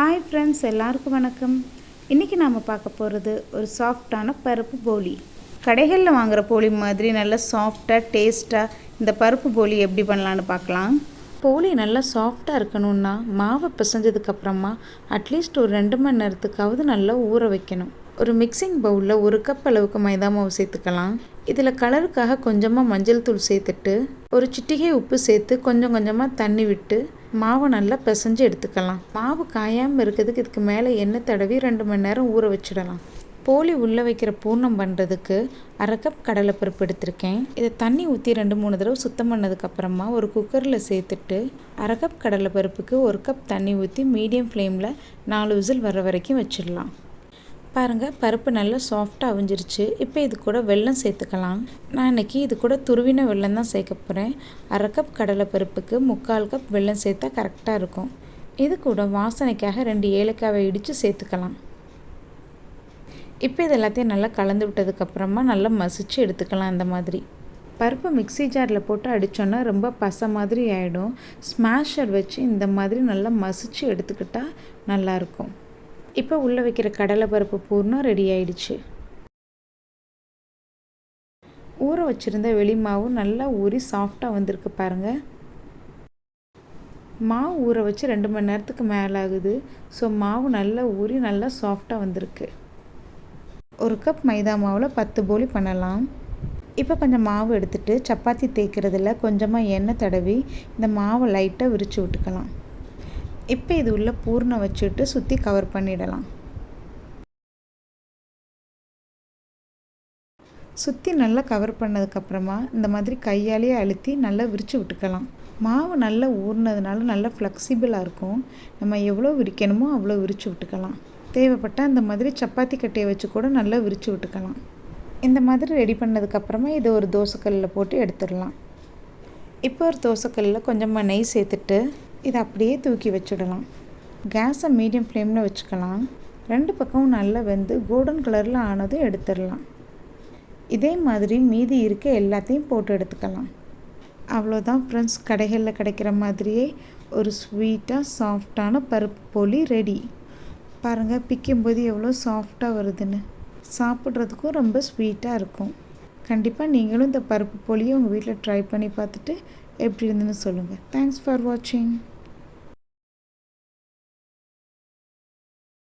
Hi friends எல்லாருக்கும் வணக்கம். இன்றைக்கி நாம் பார்க்க போகிறது ஒரு சாஃப்டான பருப்பு போலி. கடைகளில் வாங்குகிற போலி மாதிரி நல்லா சாஃப்டாக டேஸ்ட்டாக இந்த பருப்பு போலி எப்படி பண்ணலான்னு பார்க்கலாம். போலி நல்லா சாஃப்டாக இருக்கணும்னா மாவை பிசைஞ்சதுக்கப்புறமா அட்லீஸ்ட் ஒரு ரெண்டு மணி நேரத்துக்காவது நல்லா ஊற வைக்கணும். ஒரு மிக்சிங் பவுலில் ஒரு கப் அளவுக்கு மைதா மாவு சேர்த்துக்கலாம். இதில் கலருக்காக கொஞ்சமாக மஞ்சள் தூள் சேர்த்துட்டு ஒரு சிட்டிகை உப்பு சேர்த்து கொஞ்சம் கொஞ்சமாக தண்ணி விட்டு மாவை நல்லா பிசைஞ்சு எடுத்துக்கலாம். மாவு காயாமல் இருக்கிறதுக்கு இதுக்கு மேலே எண்ணெய் தடவி ரெண்டு மணி நேரம் ஊற வச்சிடலாம். போலி உள்ளே வைக்கிற பூர்ணம் பண்ணுறதுக்கு அரை கப் கடலைப்பருப்பு எடுத்திருக்கேன். இதை தண்ணி ஊற்றி ரெண்டு மூணு தடவை சுத்தம் பண்ணதுக்கப்புறமா ஒரு குக்கரில் சேர்த்துட்டு அரை கப் கடலைப்பருப்புக்கு ஒரு கப் தண்ணி ஊற்றி மீடியம் ஃப்ளேமில் நாலு விசில் வர வரைக்கும் வச்சிடலாம். பாருங்கள் பருப்பு நல்லா சாஃப்டாக அவிஞ்சிருச்சு. இப்போ இது கூட வெல்லம் சேர்த்துக்கலாம். நான் இன்றைக்கி இது கூட துருவின வெல்லம் தான் சேர்க்க போகிறேன் அரை கப் கடலை பருப்புக்கு முக்கால் கப் வெல்லம் சேர்த்தா கரெக்டாக இருக்கும். இது கூட வாசனைக்காக ரெண்டு ஏலக்காவை இடித்து சேர்த்துக்கலாம். இப்போ இது எல்லாத்தையும் நல்லா கலந்து விட்டதுக்கப்புறமா நல்லா மசிச்சு எடுத்துக்கலாம் இந்த மாதிரி. பருப்பு மிக்சி ஜாரில் போட்டு அடித்தோன்னா ரொம்ப பசை மாதிரி ஆகிடும் ஸ்மாஷர் வச்சு இந்த மாதிரி நல்லா மசிச்சு எடுத்துக்கிட்டால் நல்லாயிருக்கும் இப்போ உள்ளே வைக்கிற கடலை பருப்பு பூர்ணம் ரெடி ஆயிடுச்சு. ஊற வச்சுருந்த வெளி மாவு நல்லா ஊறி சாஃப்டாக வந்திருக்கு பாருங்கள் மாவு ஊற வச்சு ரெண்டு மணி நேரத்துக்கு மேலே ஆகுது. ஸோ மாவு நல்லா ஊறி நல்லா சாஃப்டாக வந்திருக்கு. ஒரு கப் மைதா மாவில் பத்து போலி பண்ணலாம். இப்போ கொஞ்சம் மாவு எடுத்துகிட்டு சப்பாத்தி தேய்க்கிறதுல கொஞ்சமாக எண்ணெய் தடவி இந்த மாவை லைட்டாக விரித்து விட்டுக்கலாம். இப்போ இது உள்ள பூர்ணை வச்சுட்டு சுற்றி கவர் பண்ணிடலாம். சுற்றி நல்லா கவர் பண்ணதுக்கப்புறமா இந்த மாதிரி கையாலேயே அழுத்தி நல்லா விரித்து விட்டுக்கலாம். மாவு நல்லா ஊறினதுனால நல்லா ஃப்ளெக்சிபிளாக இருக்கும். நம்ம எவ்வளோ விரிக்கணுமோ அவ்வளோ விரித்து விட்டுக்கலாம். தேவைப்பட்டால் இந்த மாதிரி சப்பாத்தி கட்டையை வச்சு கூட நல்லா விரித்து விட்டுக்கலாம். இந்த மாதிரி ரெடி பண்ணதுக்கப்புறமா இதை ஒரு தோசைக்கல்லில் போட்டு எடுத்துடலாம். இப்போ ஒரு தோசைக்கல்லில் கொஞ்சமாக நெய் சேர்த்துட்டு இதை அப்படியே தூக்கி வச்சுடலாம். கேஸை மீடியம் ஃப்ளேமில் வச்சுக்கலாம். ரெண்டு பக்கமும் நல்லா வெந்து கோல்டன் கலரில் ஆனதும் எடுத்துடலாம். இதே மாதிரி மீதி இருக்க எல்லாத்தையும் போட்டு எடுத்துக்கலாம். அவ்வளோதான் ஃப்ரெண்ட்ஸ் கடைகளில் கிடைக்கிற மாதிரியே ஒரு ஸ்வீட்டாக சாஃப்டான பருப்பு போலி ரெடி பாருங்கள் பிக்கும்போது எவ்வளோ சாஃப்டாக வருதுன்னு. சாப்பிட்றதுக்கும் ரொம்ப ஸ்வீட்டாக இருக்கும். கண்டிப்பாக நீங்களும் இந்த பருப்பு போலியை உங்கள் வீட்டில் ட்ரை பண்ணி பார்த்துட்டு எப்படி இருந்துன்னு சொல்லுங்கள் தேங்க்ஸ் ஃபார் வாட்சிங்